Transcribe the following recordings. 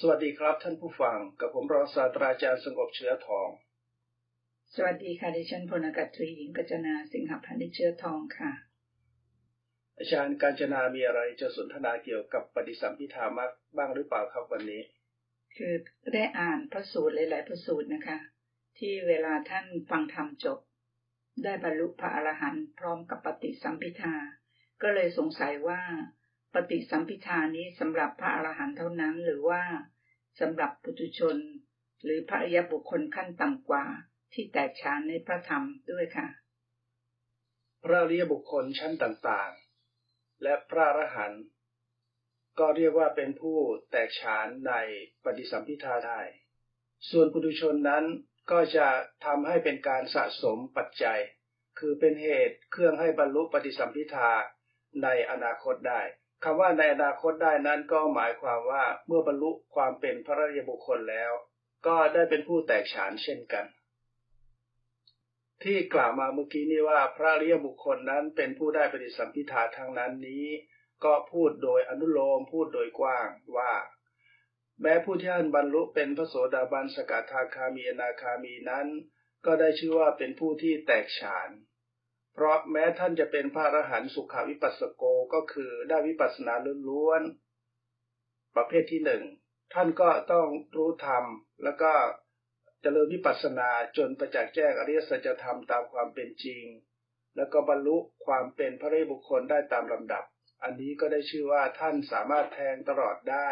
สวัสดีครับท่านผู้ฟัง กับผมรองศาสตราจารย์สงบเชื้อทอง สวัสดีค่ะดิฉันพลอากาศตรีหญิงกัจนาสิงหพันธ์เชื้อทองค่ะ อาจารย์การจนามีอะไรจะสนทนาเกี่ยวกับปฏิสัมพิธามักบ้างหรือเปล่าครับวันนี้ คือได้อ่านพระสูตรหลาย ๆ พระสูตรนะคะ ที่เวลาท่านฟังธรรมจบ ได้บรรลุพระอรหันต์พร้อมกับปฏิสัมพิธาก็เลยสงสัยว่า ปฏิสัมพิธานี้สำหรับพระอรหันต์เท่านั้นหรือว่าสำหรับปุถุชน หรือพระอริยบุคคลขั้นต่ำกว่าที่แตกฉานในพระธรรมด้วยค่ะ พระอริยบุคคลชั้นต่างๆ และพระอรหันต์ก็เรียกว่าเป็นผู้แตกฉานในปฏิสัมพิธาได้ ส่วนปุถุชนนั้นก็จะทำให้เป็นการสะสมปัจจัย คือเป็นเหตุเครื่องให้บรรลุปฏิสัมพิธาในอนาคตได้ คำว่าในอนาคตได้นั้นก็หมายความว่าเมื่อบรรลุความเป็นพระริยบุคคลแล้ว ก็ได้เป็นผู้แตกฉานเช่นกัน ที่กล่าวมาเมื่อกี้นี้ว่าพระริยบุคคลนั้นเป็นผู้ได้ปฏิสัมพิธาทางนั้นนี้ ก็พูดโดยอนุโลมพูดโดยกว้างว่า แม้ผู้ที่ท่านบรรลุเป็นพระโสดาบันสกทาคามีอนาคามีนั้น ก็ได้ชื่อว่าเป็นผู้ที่แตกฉาน เพราะแม้ท่านจะเป็นพระอรหันต์สุขาวิปัสสโกก็คือได้วิปัสสนาล้วนๆประเภทที่หนึ่งท่านก็ต้องรู้ธรรม แล้วก็เจริญวิปัสสนาจนประจักษ์แจ้งอริยสัจธรรมตามความเป็นจริง แล้วก็บรรลุความเป็นพระริบุคคลได้ตามลำดับ อันนี้ก็ได้ชื่อว่าท่านสามารถแทงตลอดได้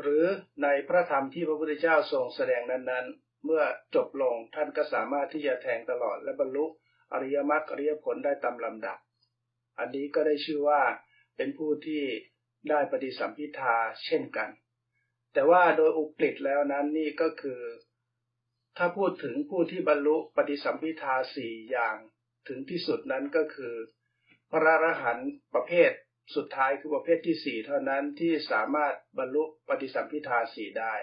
หรือในพระธรรมที่พระพุทธเจ้าทรงแสดงนั้นๆ เมื่อจบลงท่านก็สามารถที่จะแทงตลอดและบรรลุ อริยมรรคอริยผลได้ตามลำดับ อันนี้ก็ได้ชื่อว่าเป็นผู้ที่ได้ปฏิสัมพิทาเช่นกัน แต่ว่าโดยอุกฤษแล้วนั้นนี่ก็คือ ถ้าพูดถึงผู้ที่บรรลุปฏิสัมพิทาสี่อย่างถึงที่สุดนั้นก็คือ พระอรหันต์ประเภทสุดท้ายคือประเภทที่สี่เท่านั้นที่สามารถบรรลุปฏิสัมพิทาสี่ได้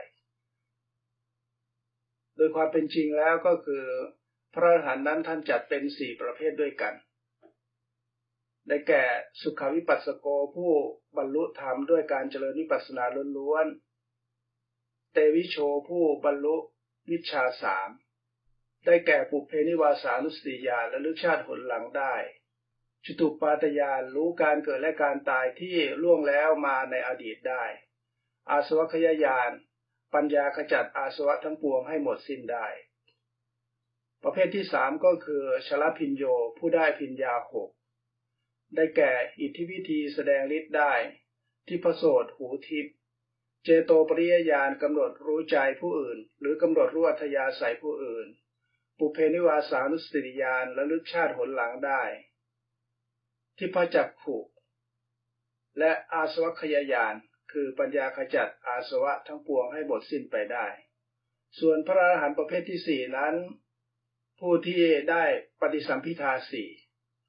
โดยความเป็นจริงแล้วก็คือ พระอรหันต์นั้นท่านจัดเป็นสี่ประเภทด้วยกัน ได้แก่สุขวิปัสสโกผู้บรรลุธรรมด้วยการเจริญวิปัสสนาล้วนๆ เตวิโชผู้บรรลุวิชาสาม ได้แก่ปุเพนิวาสานุสติญาและลึกชาติผลหลังได้ จตุปาตญาณรู้การเกิดและการตายที่ล่วงแล้วมาในอดีตได้ อาสวัคยายาน ปัญญาขจัดอาสวะทั้งปวงให้หมดสิ้นได้ ประเภทที่สามก็คือชลพินโยผู้ได้พิญญาหกได้แก่อิทธิวิธีแสดงฤทธิ์ได้ ที่ประโสดหูทิพเจโตปริยญาณกำหนดรู้ใจผู้อื่น หรือกำหนดรู้อัธยาศัยผู้อื่น ปุเพนิวาสานุสติญาณและลึกชาติหนหลังได้ ที่พระจักขุและอาสวัคยายานคือปัญญาขจัดอาสวะทั้งปวงให้หมดสิ้นไปได้ ส่วนพระอรหันต์ประเภทที่สี่นั้น ผู้ที่ได้ปฏิสัมพิทาสี่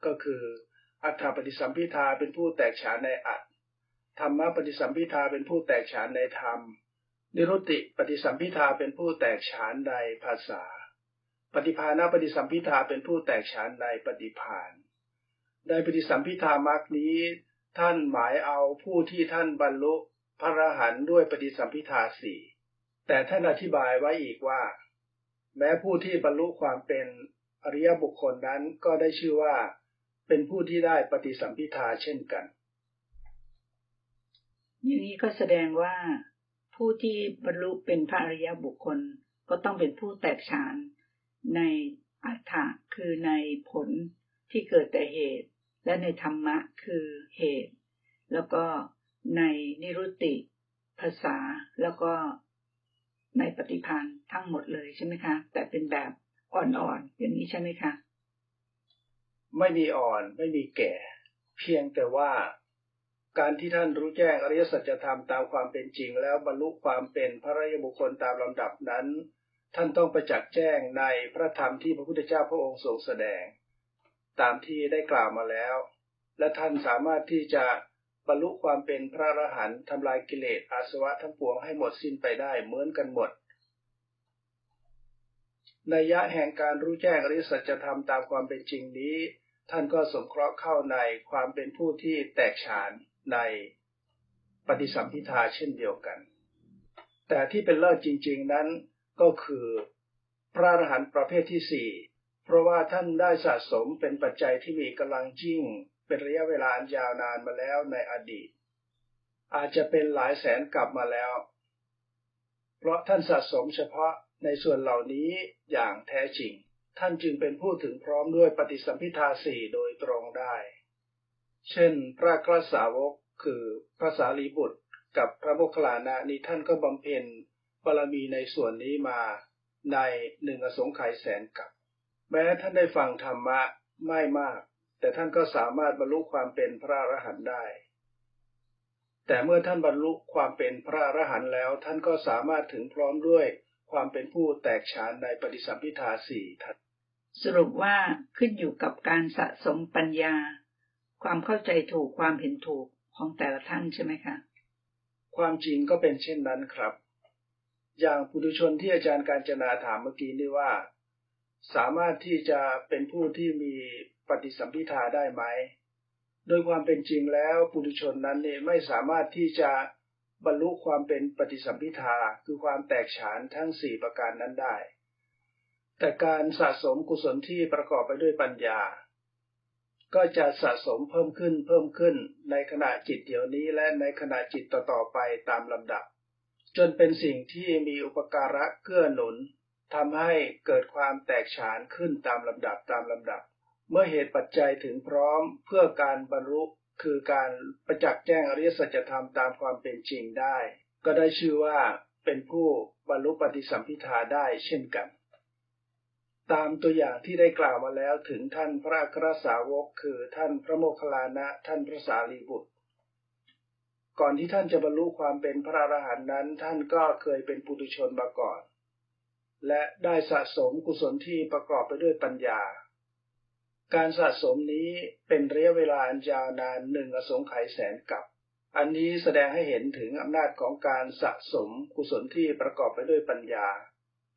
ก็คืออัฏฐปฏิสัมพิทาเป็นผู้แตกฉานในอัตธรรมปฏิสัมพิทาเป็นผู้แตกฉานในธรรม นิรุติปฏิสัมพิทาเป็นผู้แตกฉานในภาษา ปฏิภาณปฏิสัมพิทาเป็นผู้แตกฉานในปฏิภาณในปฏิสัมพิทามรรคนี้ท่านหมายเอาผู้ที่ท่านบรรลุพระอรหันต์ด้วยปฏิสัมพิทาสี่แต่ท่านอธิบายไว้อีกว่า แม้ผู้ที่บรรลุความเป็นอริยบุคคลนั้นก็ได้ชื่อว่าเป็นผู้ที่ได้ปฏิสัมพิทาเช่นกัน อย่างนี้ก็แสดงว่าผู้ที่บรรลุเป็นพระอริยบุคคลก็ต้องเป็นผู้แตกฉานในอัฏฐะคือในผลที่เกิดแต่เหตุ และในธรรมะคือเหตุ แล้วก็ในนิรุติ ภาษาแล้วก็ ในปฏิพันธ์ทั้งหมดเลยใช่ไหมคะ แต่เป็นแบบอ่อนๆอย่างนี้ใช่ไหมคะ ไม่มีอ่อนไม่มีแก่ เพียงแต่ว่าการที่ท่านรู้แจ้งอริยสัจธรรมตามความเป็นจริง แล้วบรรลุความเป็นพระรยบุคคลตามลำดับนั้น ท่านต้องประจักษ์แจ้งในพระธรรมที่พระพุทธเจ้าพระองค์ทรงแสดง ตามที่ได้กล่าวมาแล้ว และท่านสามารถที่จะ บรรลุความเป็นพระอรหันต์ทำลายกิเลสอาสวะทั้งปวงให้หมดสิ้นไปได้เหมือนกันหมดในยะแห่งการรู้แจ้งอริสัจธรรมตามความเป็นจริงนี้ ท่านก็สมเคราะห์เข้าในความเป็นผู้ที่แตกฉานในปฏิสัมพิทาเช่นเดียวกัน แต่ที่เป็นเลิศจริง ๆนั้นก็คือพระอรหันต์ประเภทที่สี่เพราะว่าท่านได้สะสมเป็นปัจจัยที่มีกำลังยิ่ง เป็นระยะเวลายาวนานมาแล้วในอดีต อาจจะเป็นหลายแสนกลับมาแล้ว เพราะท่านสะสมเฉพาะในส่วนเหล่านี้อย่างแท้จริง ท่านจึงเป็นผู้ถึงพร้อมด้วยปฏิสัมพิทาสี่โดยตรงได้ เช่น พระกรสาวกคือพระสารีบุตรกับพระโมคคัลลานะนี้ท่านก็บำเพ็ญบารมีในส่วนนี้มาในหนึ่งอสงไขยแสนกับ แม้ท่านได้ฟังธรรมะไม่มาก แต่ท่านก็สามารถบรรลุความเป็นพระอรหันต์ได้ แต่เมื่อท่านบรรลุความเป็นพระอรหันต์แล้ว ท่านก็สามารถถึงพร้อมด้วยความเป็นผู้แตกฉานในปฏิสัมพิทาสี่ทัดสรุปว่าขึ้นอยู่กับการสะสมปัญญา ความเข้าใจถูกความเห็นถูกของแต่ละท่านใช่ไหมคะความจริงก็เป็นเช่นนั้นครับ อย่างปุถุชนที่อาจารย์การจนาถามเมื่อกี้นี่ว่า สามารถที่จะเป็นผู้ที่มี ปฏิสัมพิทาได้ไหม โดยความเป็นจริงแล้วปุถุชนนั้นเนี่ยไม่สามารถที่จะบรรลุความเป็นปฏิสัมพิทาคือความแตกฉานทั้งสี่ประการนั้นได้ แต่การสะสมกุศลที่ประกอบไปด้วยปัญญา ก็จะสะสมเพิ่มขึ้นเพิ่มขึ้นในขณะจิตเดี๋ยวนี้และในขณะจิตต่อๆไปตามลำดับ จนเป็นสิ่งที่มีอุปการะเกื้อหนุนทำให้เกิดความแตกฉานขึ้นตามลำดับตามลำดับ เมื่อเหตุปัจจัยถึงพร้อมเพื่อการบรรลุคือการประจักษ์แจ้งอริยสัจธรรมตามความเป็นจริงได้ ก็ได้ชื่อว่าเป็นผู้บรรลุปฏิสัมพิทาได้เช่นกัน ตามตัวอย่างที่ได้กล่าวมาแล้วถึงท่านพระอัครสาวกคือท่านพระโมคคัลลานะท่านพระสารีบุตร ก่อนที่ท่านจะบรรลุความเป็นพระอรหันต์นั้น ท่านก็เคยเป็นปุถุชนมาก่อน และได้สะสมกุศลที่ประกอบไปด้วยปัญญา การสะสมนี้เป็นระยะเวลาอันยาวนานหนึ่งอสงไขยแสนกับอันนี้แสดงให้เห็นถึงอำนาจของการสะสมกุศลที่ประกอบไปด้วยปัญญา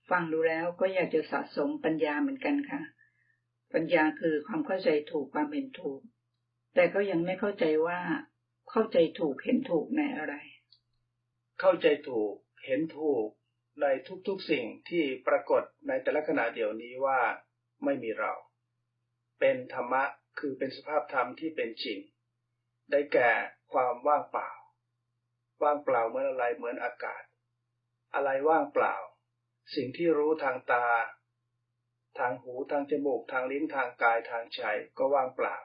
ฟังดูแล้วก็อยากจะสะสมปัญญาเหมือนกันค่ะ ปัญญาคือความเข้าใจถูกความเห็นถูก แต่ก็ยังไม่เข้าใจว่าเข้าใจถูกเห็นถูกในอะไร เข้าใจถูกเห็นถูกในทุกๆสิ่งที่ปรากฏในแต่ละขณะเดี๋ยวนี้ว่าไม่มีเรา เป็นธรรมะคือเป็นสภาพธรรมที่เป็นจริง ได้แก่ความว่างเปล่า ว่างเปล่าเหมือนอะไรเหมือนอากาศ อะไรว่างเปล่า สิ่งที่รู้ทางตา ทางหูทางจมูกทางลิ้นทางกายทางใจก็ว่างเปล่า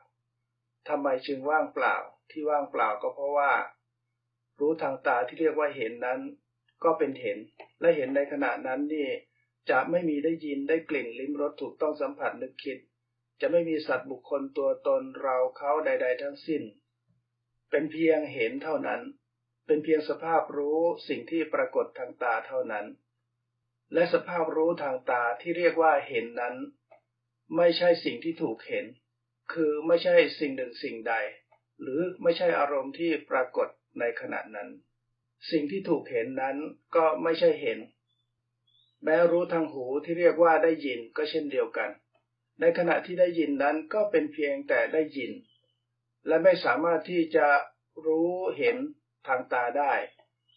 ทำไมจึงว่างเปล่าที่ว่างเปล่าก็เพราะว่า รู้ทางตาที่เรียกว่าเห็นนั้น ก็เป็นเห็นและเห็นในขณะนั้นนี่จะไม่มีได้ยินได้กลิ่นลิ้มรสถูกต้องสัมผัสนึกคิด จะไม่มีสัตว์บุคคลตัวตนเราเขาใด ๆ ทั้งสิ้น เป็นเพียงเห็นเท่านั้น เป็นเพียงสภาพรู้สิ่งที่ปรากฏทางตาเท่านั้น และสภาพรู้ทางตาที่เรียกว่าเห็นนั้น ไม่ใช่สิ่งที่ถูกเห็น คือไม่ใช่สิ่งหนึ่งสิ่งใด หรือไม่ใช่อารมณ์ที่ปรากฏในขณะนั้น สิ่งที่ถูกเห็นนั้นก็ไม่ใช่เห็น แม้รู้ทางหูที่เรียกว่าได้ยินก็เช่นเดียวกัน ในขณะที่ได้ยินนั้นก็เป็นเพียงแต่ได้ยิน และไม่สามารถที่จะรู้เห็นทางตาได้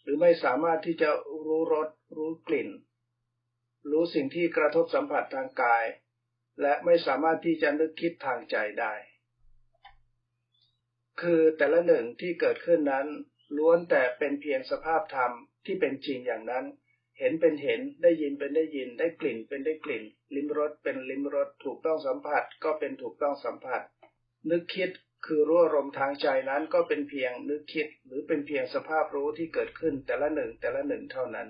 หรือไม่สามารถที่จะรู้รสรู้กลิ่น รู้สิ่งที่กระทบสัมผัสทางกาย และไม่สามารถที่จะนึกคิดทางใจได้ คือแต่ละหนึ่งที่เกิดขึ้นนั้นล้วนแต่เป็นเพียงสภาพธรรมที่เป็นจริงอย่างนั้น เห็นเป็นเห็น ได้ยินเป็นได้ยิน ได้กลิ่นเป็นได้กลิ่น ลิ้มรสเป็นลิ้มรส ถูกต้องสัมผัส ก็เป็นถูกต้องสัมผัส นึกคิดคือรู้อารมณ์ทางใจนั้นก็เป็นเพียงนึกคิด หรือเป็นเพียงสภาพรู้ที่เกิดขึ้นแต่ละหนึ่งแต่ละหนึ่งเท่านั้น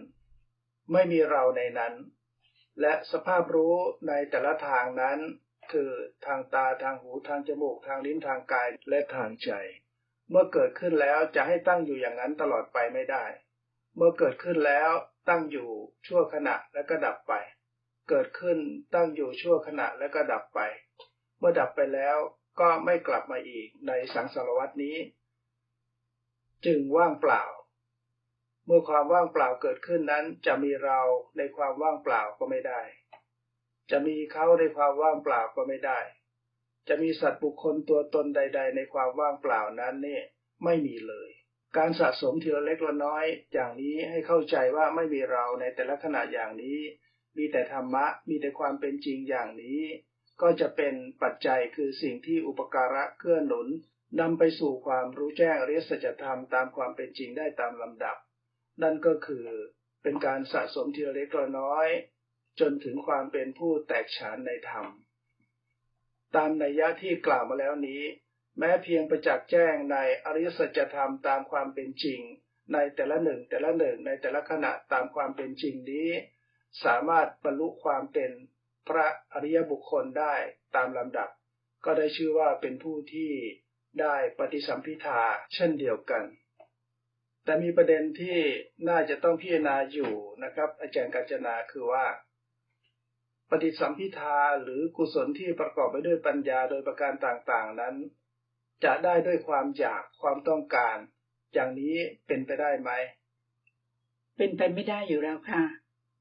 ไม่มีเราในนั้น และสภาพรู้ในแต่ละทางนั้น คือทางตาทางหูทางจมูก ทางลิ้นทางกายและทางใจ เมื่อเกิดขึ้นแล้วจะให้ตั้งอยู่อย่างนั้นตลอดไปไม่ได้ เมื่อเกิดขึ้นแล้ว ตั้งอยู่ชั่วขณะแล้วก็ดับไป เกิดขึ้นตั้งอยู่ชั่วขณะแล้วก็ดับไป เมื่อดับไปแล้วก็ไม่กลับมาอีกในสังสารวัตนี้ จึงว่างเปล่า เมื่อความว่างเปล่าเกิดขึ้นนั้น จะมีเราในความว่างเปล่าก็ไม่ได้ จะมีเขาในความว่างเปล่าก็ไม่ได้ จะมีสัตว์บุคคลตัวตนใด ๆ ในความว่างเปล่านั้นนี่ไม่มีเลย การสะสมทีละเล็กละน้อย อย่างนี้ให้เข้าใจว่าไม่มีเราในแต่ละขณะอย่างนี้ มีแต่ธรรมะ มีแต่ความเป็นจริงอย่างนี้ ก็จะเป็นปัจจัยคือสิ่งที่อุปการะเกื้อหนุนนำไปสู่ความรู้แจ้งอริยสัจธรรมตามความเป็นจริงได้ตามลำดับ นั่นก็คือเป็นการสะสมทีละเล็กละน้อย จนถึงความเป็นผู้แตกฉานในธรรม ตามนัยยะที่กล่าวมาแล้วนี้ แม้เพียงประจักษ์แจ้งในอริยสัจธรรมตามความเป็นจริง ในแต่ละหนึ่งแต่ละหนึ่งในแต่ละขณะตามความเป็นจริงนี้ สามารถบรรลุความเป็นพระอริยบุคคลได้ตามลำดับ ก็ได้ชื่อว่าเป็นผู้ที่ได้ปฏิสัมพิทาเช่นเดียวกัน แต่มีประเด็นที่น่าจะต้องพิจารณาอยู่นะครับ อาจารย์กัญจนาคือว่า ปฏิสัมพิทาหรือกุศลที่ประกอบไปด้วยปัญญาโดยประการต่างๆ นั้น จะได้ด้วยความอยากความต้องการ อย่างนี้เป็นไปได้ไหม เป็นไปไม่ได้อยู่แล้วค่ะ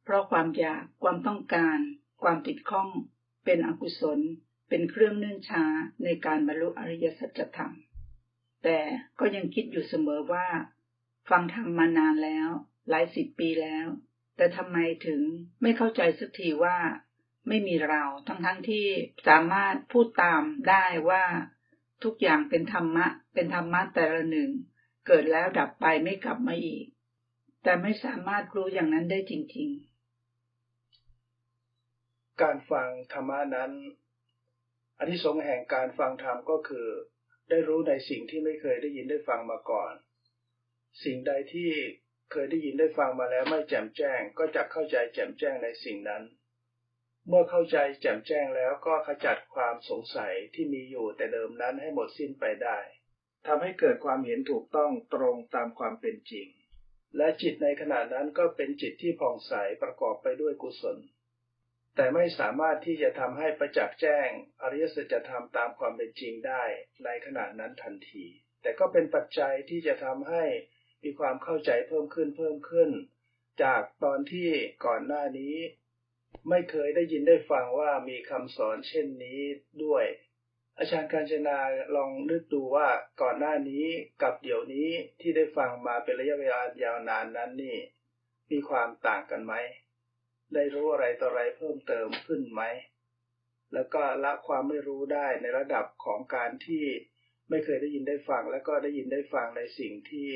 เพราะความอยากความต้องการ ความติดข้อง เป็นอกุศล เป็นเครื่องเนื่นช้าในการบรรลุอริยสัจธรรม แต่ก็ยังคิดอยู่เสมอว่า ฟังธรรมมานานแล้ว หลายสิบปีแล้ว แต่ทำไมถึงไม่เข้าใจสักทีว่า ไม่มีเราทั้งทั้งที่สามารถพูดตามได้ว่า ทุกอย่างเป็นธรรมะ เป็นธรรมะแต่ละหนึ่ง เกิดแล้วดับไปไม่กลับมาอีก แต่ไม่สามารถรู้อย่างนั้นได้จริง ๆ การฟังธรรมะนั้นอันที่สงแห่งการฟังธรรมก็คือ ได้รู้ในสิ่งที่ไม่เคยได้ยินได้ฟังมาก่อน สิ่งใดที่เคยได้ยินได้ฟังมาแล้วไม่แจ่มแจ้ง ก็จะเข้าใจแจ่มแจ้งในสิ่งนั้น เมื่อเข้าใจแจ่มแจ้งแล้วก็ขจัดความสงสัยที่มีอยู่แต่เดิมนั้นให้หมดสิ้นไปได้ทำให้เกิดความเห็นถูกต้องตรงตามความเป็นจริง และจิตในขณะนั้นก็เป็นจิตที่ผ่องใสประกอบไปด้วยกุศล แต่ไม่สามารถที่จะทำให้ประจักษ์แจ้ง อริยสัจธรรมตามความเป็นจริงได้ในขณะนั้นทันที แต่ก็เป็นปัจจัยที่จะทำให้มีความเข้าใจเพิ่มขึ้นเพิ่มขึ้น จากตอนที่ก่อนหน้านี้ ไม่เคยได้ยินได้ฟังว่ามีคำสอนเช่นนี้ด้วย อาจารย์การจนาลองนึกดูว่าก่อนหน้านี้กับเดี๋ยวนี้ที่ได้ฟังมาเป็นระยะเวลายาวนานนั้นนี่ มีความต่างกันไหม ได้รู้อะไรต่ออะไรเพิ่มเติมขึ้นไหม แล้วก็ละความไม่รู้ได้ในระดับของการที่ไม่เคยได้ยินได้ฟังแล้วก็ได้ยินได้ฟังในสิ่งที่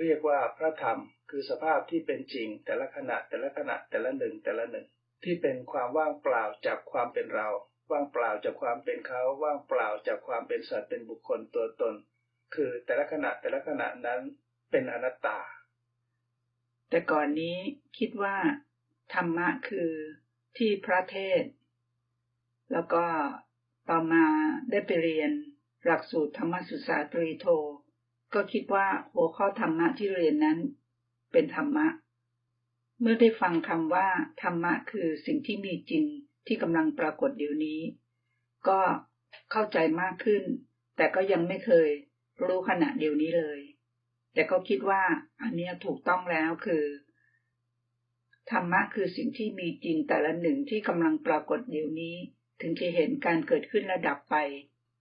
เรียกว่าพระธรรม คือสภาพที่เป็นจริง แต่ละขณะแต่ละขณะแต่ละหนึ่งแต่ละหนึ่ง ที่เป็นความว่างเปล่าจากความเป็นเรา ว่างเปล่าจากความเป็นเขา ว่างเปล่าจากความเป็นสัตว์เป็นบุคคลตัวตน คือแต่ละขณะแต่ละขณะนั้นเป็นอนัตตา แต่ก่อนนี้คิดว่า ธรรมะคือที่พระเทศ แล้วก็ต่อมาได้ไปเรียนหลักสูตรธรรมศึกษาตรีโท ก็คิดว่าหัวข้อธรรมะที่เรียนนั้น เป็นธรรมะ เมื่อได้ฟังคำว่าธรรมะคือสิ่งที่มีจริงที่กำลังปรากฏเดี๋ยวนี้ ก็เข้าใจมากขึ้น แต่ก็ยังไม่เคยรู้ขณะเดียวนี้เลย แต่ก็คิดว่าอันนี้ถูกต้องแล้วคือ ธรรมะคือสิ่งที่มีจริงแต่ละหนึ่งที่กำลังปรากฏเดี๋ยวนี้ ถึงจะเห็นการเกิดขึ้นระดับไป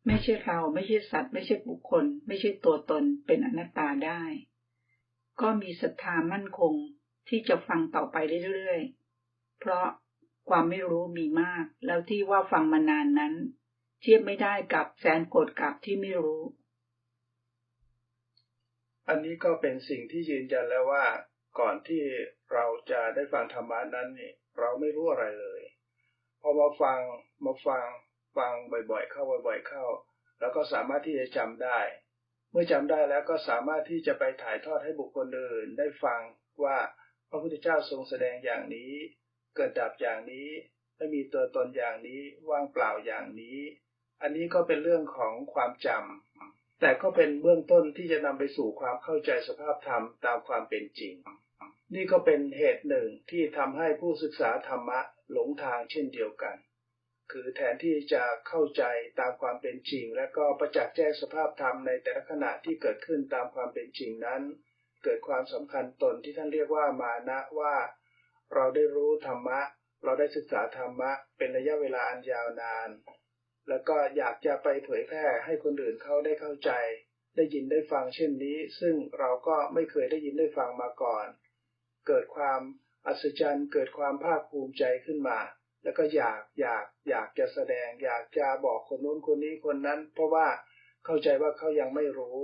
ไม่ใช่เราไม่ใช่สัตว์ ไม่ใช่บุคคล ไม่ใช่ตัวตนเป็นอนัตตาได้ ก็มีศรัทธามั่นคง ที่จะฟังต่อไปเรื่อยๆ เพราะความไม่รู้มีมาก แล้วที่ว่าฟังมานานนั้น เทียบไม่ได้กับแสนโกรธกับที่ไม่รู้ อันนี้ก็เป็นสิ่งที่ยืนยันแล้วว่าก่อนที่เราจะได้ฟังธรรมะนั้นนี่เราไม่รู้อะไรเลยพอมาฟังมาฟังฟังบ่อยๆ เข้าบ่อย ๆ เข้า แล้วก็สามารถที่จะจำได้ เมื่อจำได้แล้วก็สามารถที่จะไปถ่ายทอดให้บุคคลอื่นได้ฟังว่า พระพุทธเจ้าทรงแสดงอย่างนี้ เกิดดับอย่างนี้ไม่มีตัวตนอย่างนี้ว่างเปล่าอย่างนี้ อันนี้ก็เป็นเรื่องของความจำแต่ก็เป็นเบื้องต้นที่จะนำไปสู่ความเข้าใจสภาพธรรมตามความเป็นจริง นี่ก็เป็นเหตุหนึ่งที่ทำให้ผู้ศึกษาธรรมะหลงทางเช่นเดียวกัน คือแทนที่จะเข้าใจตามความเป็นจริง และก็ประจักษ์แจ้งสภาพธรรมในแต่ละขณะที่เกิดขึ้นตามความเป็นจริงนั้น เกิดความสำคัญตนที่ท่านเรียกว่ามานะว่า เราได้รู้ธรรมะ เราได้ศึกษาธรรมะ เป็นระยะเวลาอันยาวนาน แล้วก็อยากจะไปเผยแพร่ให้คนอื่นเขาได้เข้าใจ ได้ยินได้ฟังเช่นนี้ ซึ่งเราก็ไม่เคยได้ยินได้ฟังมาก่อน เกิดความอัศจรรย์เกิดความภาคภูมิใจขึ้นมา แล้วก็อยากอยากอยากจะแสดง อยากจะบอกคนโน้นคนนี้คนนั้น เพราะว่าเข้าใจว่าเขายังไม่รู้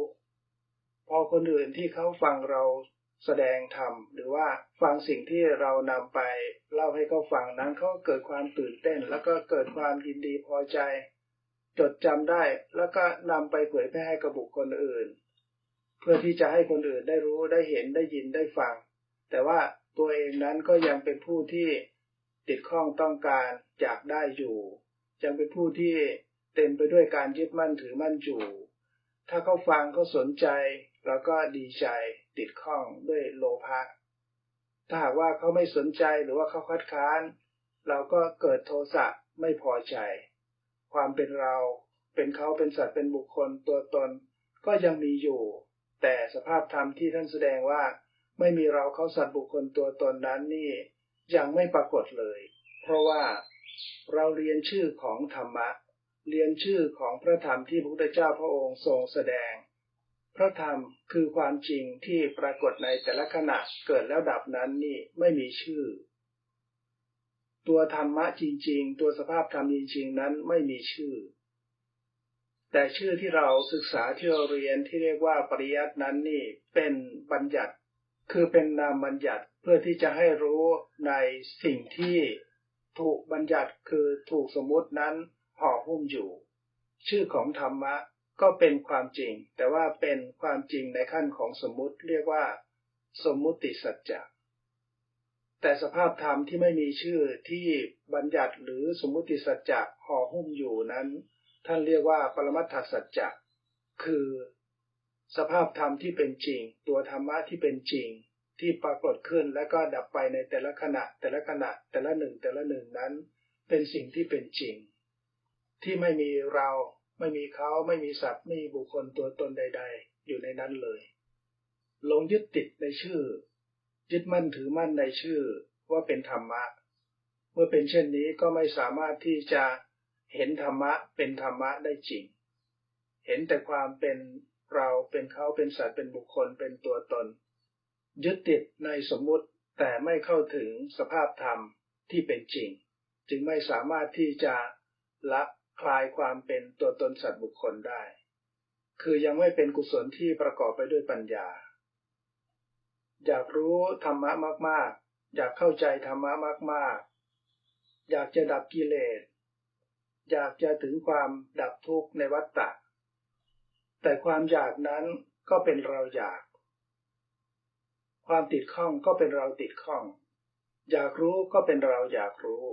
พอคนอื่นที่เขาฟังเราแสดงธรรมหรือว่าฟังสิ่งที่เรานำไปเล่าให้เขาฟังนั้นเขาเกิดความตื่นเต้น แล้วก็เกิดความยินดีพอใจ จดจำได้ แล้วก็นำไปเผยแพร่ให้กับบุคคลอื่น เพื่อที่จะให้คนอื่นได้รู้ได้เห็นได้ยินได้ฟัง แต่ว่าตัวเองนั้นก็ยังเป็นผู้ที่ติดข้องต้องการอยากได้อยู่ ยังเป็นผู้ที่เต็มไปด้วยการยึดมั่นถือมั่นอยู่ ถ้าเขาฟังเขาสนใจ แล้วก็ดีใจติดข้องด้วยโลภะถ้าหากว่าเขาไม่สนใจหรือว่าเขาคัดค้าน เราก็เกิดโทสะไม่พอใจ ความเป็นเราเป็นเขาเป็นสัตว์เป็นบุคคลตัวตน ก็ยังมีอยู่ แต่สภาพธรรมที่ท่านแสดงว่า ไม่มีเราเขาสัตว์บุคคลตัวตนนั้นนี่ยังไม่ปรากฏเลย เพราะว่าเราเรียนชื่อของธรรมะ เรียนชื่อของพระธรรมที่พระพุทธเจ้าพระองค์ทรงแสดง พระธรรมคือความจริงที่ปรากฏในแต่ละขณะเกิดแล้วดับนั้นนี่ไม่มีชื่อ ตัวธรรมะจริง ๆ ตัวสภาพธรรมจริง ๆ นั้นไม่มีชื่อ แต่ชื่อที่เราศึกษาที่เราเรียนที่เรียกว่าปริยัตินั้นนี่เป็นบัญญัติ คือเป็นนามบัญญัติเพื่อที่จะให้รู้ในสิ่งที่ถูกบัญญัติคือถูกสมมตินั้นห่อหุ้มอยู่ ชื่อของธรรมะ ก็เป็นความจริง แต่ว่าเป็นความจริงในขั้นของสมมุติเรียกว่า สมมุติสัจจะแต่สภาพธรรมที่ไม่มีชื่อที่บัญญัติหรือสมมุติสัจจะห่อหุ้มอยู่นั้น ท่านเรียกว่าปรมัตถสัจจะคือ สภาพธรรมที่เป็นจริง ตัวธรรมะที่เป็นจริง ที่ปรากฏขึ้นและก็ดับไปในแต่ละขณะ แต่ละขณะ แต่ละหนึ่งแต่ละหนึ่งนั้น เป็นสิ่งที่เป็นจริง ที่ไม่มีเรา ไม่มีเขาไม่มีสัตว์ไม่มีบุคคลตัวตนใด ๆ อยู่ในนั้นเลย หลงยึดติดในชื่อ ยึดมั่นถือมั่นในชื่อว่าเป็นธรรมะ เมื่อเป็นเช่นนี้ก็ไม่สามารถที่จะเห็นธรรมะเป็นธรรมะได้จริง เห็นแต่ความเป็นเราเป็นเขาเป็นสัตว์เป็นบุคคลเป็นตัวตน ยึดติดในสมมุติแต่ไม่เข้าถึงสภาพธรรมที่เป็นจริง จึงไม่สามารถที่จะละ คลายความเป็นตัวตนสัตว์บุคคลได้ คือยังไม่เป็นกุศลที่ประกอบไปด้วยปัญญา อยากรู้ธรรมะมาก ๆ อยากเข้าใจธรรมะมาก ๆ อยากจะดับกิเลส อยากจะถึงความดับทุกข์ในวัฏฏะ แต่ความอยากนั้นก็เป็นเราอยาก ความติดข้องก็เป็นเราติดข้อง อยากรู้ก็เป็นเราอยากรู้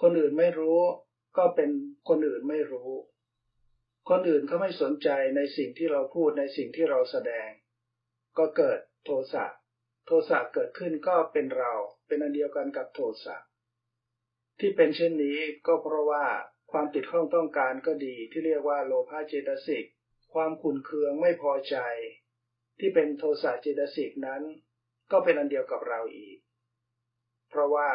คนอื่นไม่รู้ ก็เป็นคนอื่นไม่รู้ คนอื่นเขาไม่สนใจในสิ่งที่เราพูดในสิ่งที่เราแสดง ก็เกิดโทสะ โทสะเกิดขึ้นก็เป็นเรา เป็นอันเดียวกันกับโทสะ ที่เป็นเช่นนี้ก็เพราะว่าความติดข้องต้องการก็ดีที่เรียกว่าโลภะเจตสิก ความขุนเคืองไม่พอใจ ที่เป็นโทสะเจตสิกนั้น ก็เป็นอันเดียวกับเราอีก เพราะว่า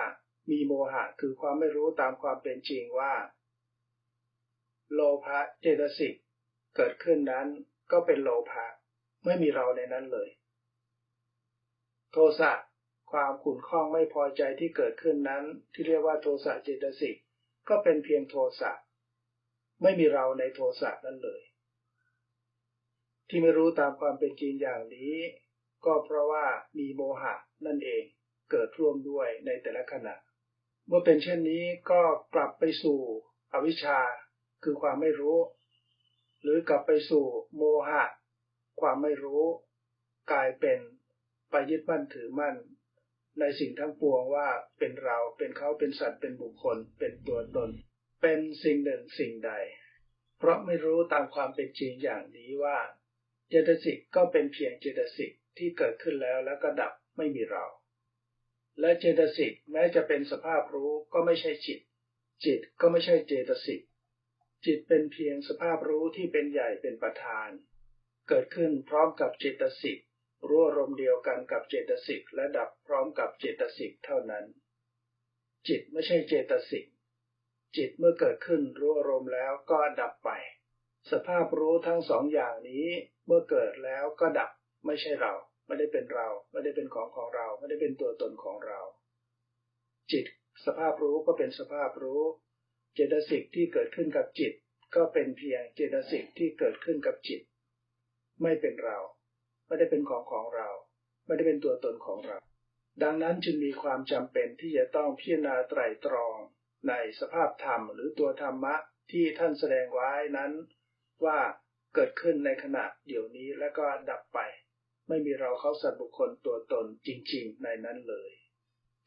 มีโมหะคือความไม่รู้ตามความเป็นจริงว่า โลภะเจตสิกเกิดขึ้นนั้นก็เป็นโลภะไม่มีเราในนั้นเลย โทสะความขุ่นข้องไม่พอใจที่เกิดขึ้นนั้น ที่เรียกว่าโทสะเจตสิกก็เป็นเพียงโทสะไม่มีเราในโทสะนั้นเลย ที่ไม่รู้ตามความเป็นจริงอย่างนี้ ก็เพราะว่ามีโมหะนั่นเองเกิดร่วมด้วยในแต่ละขณะ เมื่อเป็นเช่นนี้ก็กลับไปสู่อวิชชาคือความไม่รู้ หรือกลับไปสู่โมหะ ความไม่รู้ กลายเป็นไปยึดมั่นถือมั่น ในสิ่งทั้งปวงว่าเป็นเราเป็นเขาเป็นสัตว์เป็นบุคคล เป็นตัวตน เป็นสิ่งหนึ่งสิ่งใด เพราะไม่รู้ตามความเป็นจริงอย่างนี้ว่าเจตสิกก็เป็นเพียงเจตสิกที่เกิดขึ้นแล้วแล้วก็ดับไม่มีเรา และเจตสิกแม้จะเป็นสภาพรู้ก็ไม่ใช่จิต จิตก็ไม่ใช่เจตสิกจิตเป็นเพียงสภาพรู้ที่เป็นใหญ่เป็นประธาน เกิดขึ้นพร้อมกับเจตสิกรู้อารมณ์เดียวกันกับเจตสิกและดับพร้อมกับเจตสิกเท่านั้น จิตไม่ใช่เจตสิกจิตเมื่อเกิดขึ้นรู้อารมณ์แล้วก็ดับไป สภาพรู้ทั้งสองอย่างนี้เมื่อเกิดแล้วก็ดับไม่ใช่เรา ไม่ได้เป็นเรา ไม่ได้เป็นของของเรา ไม่ได้เป็นตัวตนของเรา จิตสภาพรู้ก็เป็นสภาพรู้ เจตสิกที่เกิดขึ้นกับจิต ก็เป็นเพียงเจตสิกที่เกิดขึ้นกับจิต ไม่เป็นเรา ไม่ได้เป็นของของเรา ไม่ได้เป็นตัวตนของเรา ดังนั้นจึงมีความจำเป็นที่จะต้องพิจารณาไตรตรอง ในสภาพธรรมหรือตัวธรรมะที่ท่านแสดงไว้นั้น ว่าเกิดขึ้นในขณะเดี๋ยวนี้แล้วก็ดับไป ไม่มีเราเขาสัตว์บุคคลตัวตนจริงๆ ในนั้นเลย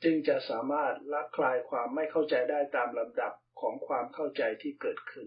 จึงจะสามารถละคลายความไม่เข้าใจได้ตามลำดับของความเข้าใจที่เกิดขึ้น